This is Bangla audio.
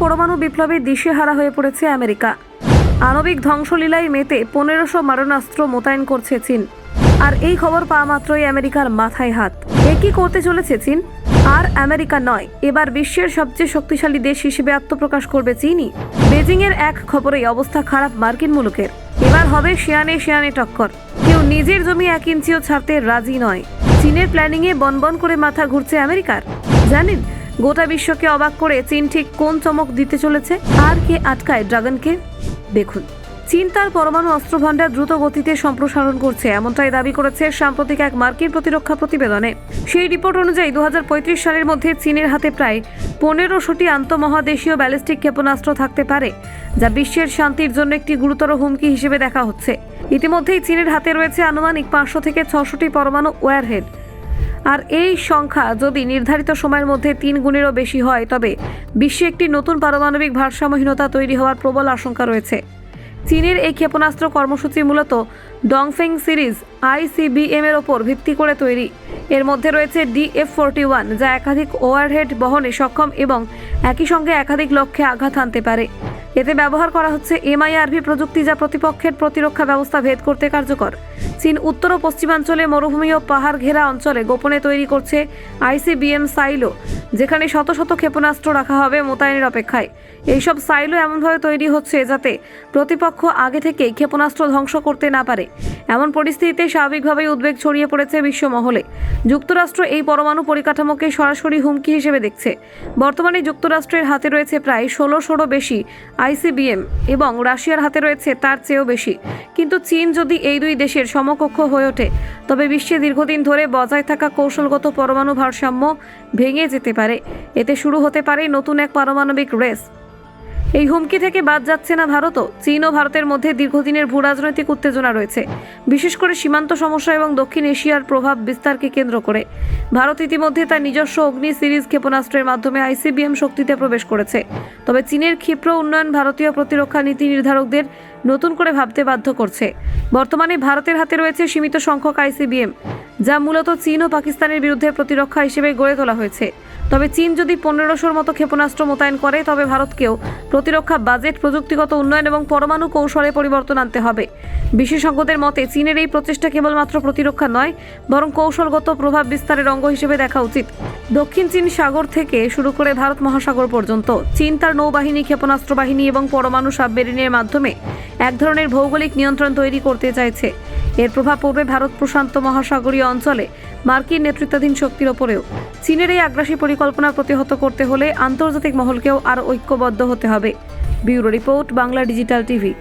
পরমাণু বিপ্লবে দিশেহারা হয়ে পড়েছে আমেরিকা। আণবিক ধ্বংসলীলায় মেতে পনেরোশো মারণাস্ত্র মোতায়েন করছে চীন। আর এই খবর পাওয়া মাত্রই আমেরিকার মাথায় হাত। এ কি করতে চলেছে চীন? আর আমেরিকা নয়, এবার বিশ্বের সবচেয়ে শক্তিশালী দেশ হিসেবে আত্মপ্রকাশ করবে চীনই। বেজিং এর এক খবরেই অবস্থা খারাপ মার্কিন মুলুকের। এবার হবে শিয়ানে শিয়ানে টক্কর। কেউ নিজের জমি এক ইঞ্চিও ছাড়তে রাজি নয়। চীনের প্ল্যানিংয়ে বনবন করে মাথা ঘুরছে আমেরিকার। জানেন গোটা বিশ্বকে অবাক করে চীন ঠিক কোন চমক দিতে চলেছে? আর কে আটকায় ড্রাগনকে? দেখুন, চীন তার পরমাণু অস্ত্র ভান্ডার দ্রুত গতিতে সম্প্রসারণ করছে, এমনটাই দাবি করেছে সাম্প্রতিক এক মার্কিন প্রতিরক্ষা প্রতিবেদনে। সেই রিপোর্ট অনুযায়ী দু হাজার পঁয়ত্রিশ সালের মধ্যে চীনের হাতে প্রায় পনেরোশোটি আন্তঃমহাদেশীয় ব্যালিস্টিক ক্ষেপণাস্ত্র থাকতে পারে, যা বিশ্বের শান্তির জন্য একটি গুরুতর হুমকি হিসেবে দেখা হচ্ছে। ইতিমধ্যেই চীনের হাতে রয়েছে আনুমানিক পাঁচশো থেকে ছশোটি পরমাণু ওয়ারহেড। আর এই সংখ্যা যদি নির্ধারিত সময়ের মধ্যে তিন গুণেরও বেশি হয়, তবে বিশ্বে একটি নতুন পারমাণবিক ভারসাম্যহীনতা তৈরি হওয়ার প্রবল আশঙ্কা রয়েছে। চীনের এই ক্ষেপণাস্ত্র কর্মসূচি মূলত ডংফেং সিরিজ আইসিবিএম এর ওপর ভিত্তি করে তৈরি। এর মধ্যে রয়েছে ডিএফ ফোরটি ওয়ান, যা একাধিক ওভারহেড বহনে সক্ষম এবং একই সঙ্গে একাধিক লক্ষ্যে আঘাত হানতে পারে। এতে ব্যবহার করা হচ্ছে এমআইআরভি প্রযুক্তি যা প্রতিপক্ষের প্রতিরক্ষা ব্যবস্থা ভেদ করতে কার্যকর। চীন উত্তর ও পশ্চিমাঞ্চলে মরুভূমি ও পাহাড় ঘেরা অঞ্চলে গোপনে তৈরি করছে আইসিবিএম সাইলো, যেখানে শত শত ক্ষেপণাস্ত্র রাখা হবে মোতায়েনের অপেক্ষায়। এইসব সাইলো এমনভাবে তৈরি হচ্ছে যাতে প্রতিপক্ষ আগে থেকেই ক্ষেপণাস্ত্র ধ্বংস করতে না পারে। এমন পরিস্থিতিতে স্বাভাবিকভাবেই উদ্বেগ ছড়িয়ে পড়েছে বিশ্ব মহলে যুক্তরাষ্ট্র এই পরমাণু পরিকাঠামোকে সরাসরি হুমকি হিসেবে দেখছে। বর্তমানে যুক্তরাষ্ট্রের হাতে রয়েছে প্রায় ষোলোশোরও বেশি আইসিবিএম এবং রাশিয়ার হাতে রয়েছে তার চেয়েও বেশি। কিন্তু চীন যদি এই দুই দেশের সমকক্ষ হয়ে ওঠে, তবে বিশ্বে দীর্ঘদিন ধরে বজায় থাকা কৌশলগত পরমাণু ভারসাম্য ভেঙে যেতে পারে। এতে শুরু হতে পারে নতুন এক পারমাণবিক রেস। এই হুমকি থেকে বাদ যাচ্ছে না ভারতও। চীন ও ভারতের মধ্যে দীর্ঘদিনের ভূ রাজনৈতিক উত্তেজনা রয়েছে। বিশেষ করে সীমান্ত সমস্যা এবং দক্ষিণ এশিয়ার প্রভাব বিস্তারকে কেন্দ্র করে। ভারত ইতিমধ্যে তার নিজস্ব অগ্নি সিরিজ ক্ষেপণাস্ত্রের মাধ্যমে আইসিবিএম শক্তিতে প্রবেশ করেছে। তবে চীনের ক্ষিপ্র উন্নয়ন ভারতীয় প্রতিরক্ষা নীতি নির্ধারকদের নতুন করে ভাবতে বাধ্য করছে। বর্তমানে ভারতের হাতে রয়েছে সীমিত সংখ্যক আইসিবিএম, যা মূলত চীন ও পাকিস্তানের বিরুদ্ধে প্রতিরক্ষা হিসেবে গড়ে তোলা হয়েছে। তবে চীন যদি পনেরোশোর মতো ক্ষেপণাস্ত্র মোতায়েন করে, তবে ভারতকেও প্রতিরক্ষা বাজেট, প্রযুক্তিগত উন্নয়ন এবং পরমাণু কৌশলে পরিবর্তন আনতে হবে। বিশেষজ্ঞদের মতে, চীনের এই প্রচেষ্টা কেবলমাত্র প্রতিরক্ষা নয়, বরং কৌশলগত প্রভাব বিস্তারের অঙ্গ হিসেবে দেখা উচিত। দক্ষিণ চীন সাগর থেকে শুরু করে ভারত মহাসাগর পর্যন্ত, চীন তার নৌবাহিনী, ক্ষেপণাস্ত্র বাহিনী এবং পরমাণু সাবমেরিনের মাধ্যমে এক ধরনের ভৌগোলিক নিয়ন্ত্রণ তৈরি করতে চাইছে। এর প্রভাব পড়বে ভারত প্রশান্ত মহাসাগরীয় অঞ্চলে। মার্কিন নেতৃত্বাধীন শক্তির ওপরেও। চীনের এই আগ্রাসী পরিকল্পনা প্রতিহত করতে হলে আন্তর্জাতিক মহলকেও আরও ঐক্যবদ্ধ হতে হবে। Bureau report, Bangla digital TV.